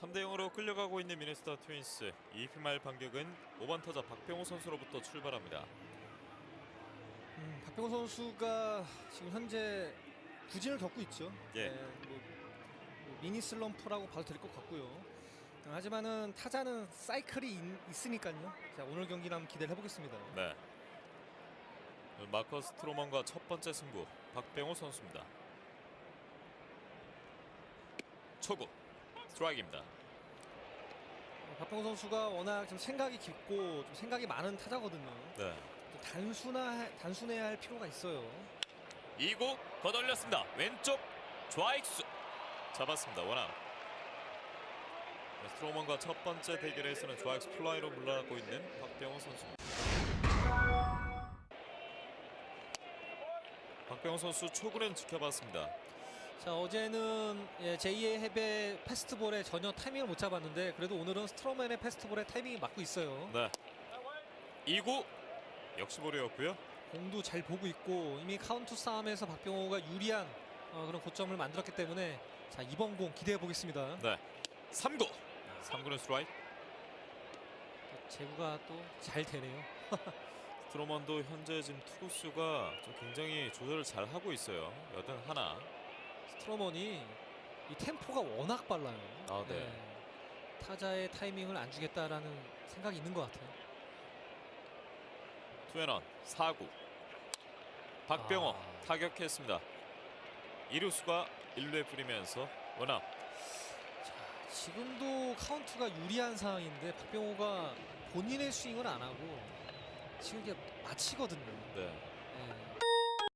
3대 0으로 끌려가고 있는 미네소타 트윈스 2피 말 반격은 5번 타자 박병호 선수로부터 출발합니다. 음, 박병호 선수가 지금 현재 부진을 겪고 있죠. 예. 뭐, 뭐 미니 슬럼프라고 봐도 될 것 같고요. 어, 하지만은 타자는 사이클이 있, 으니까요 자, 오늘 경기를 한번 기대를 해보겠습니다. 네. 마커스 트로먼과 첫 번째 승부 박병호 선수입니다. 초구 스트라이크입니다. 어, 박병호 선수가 워낙 좀 생각이 깊고 좀 생각이 많은 타자거든요. 네. 좀 단순화 단순해야 할 필요가 있어요. 2구 걷어올렸습니다. 왼쪽 좌익수 잡았습니다. 원아웃. 네, 스트로먼과 첫 번째 대결에서는 좌익수 플라이로 물러나고 있는 박병호 선수입니다. 박병호 선수 초구는 지켜봤습니다. 자 어제는 예, 제2의 해배 패스트볼에 전혀 타이밍을 못 잡았는데 그래도 오늘은 스트로맨의 패스트볼에 타이밍이 맞고 있어요. 네. 2구 역시 볼이었고요. 공도 잘 보고 있고 이미 카운트 싸움에서 박병호가 유리한 어, 그런 고점을 만들었기 때문에 자 이번 공 기대해 보겠습니다. 네. 3구. 3구는 스트라이크. 제구가 또 잘 되네요. 스트로먼도 현재 지금 투구수가 좀 굉장히 조절을 잘 하고 있어요. 여든 하나. 스트로먼이 이 템포가 워낙 빨라요. 아, 네. 타자의 타이밍을 안 주겠다라는 생각이 있는 것 같아요. 투앤원 4구. 박병호 아. 타격했습니다. 이루수가 1루에 뿌리면서 원아웃. 자, 지금도 카운트가 유리한 상황인데 박병호가 본인의 스윙을 안 하고 지금 이게 마치거든요. 네.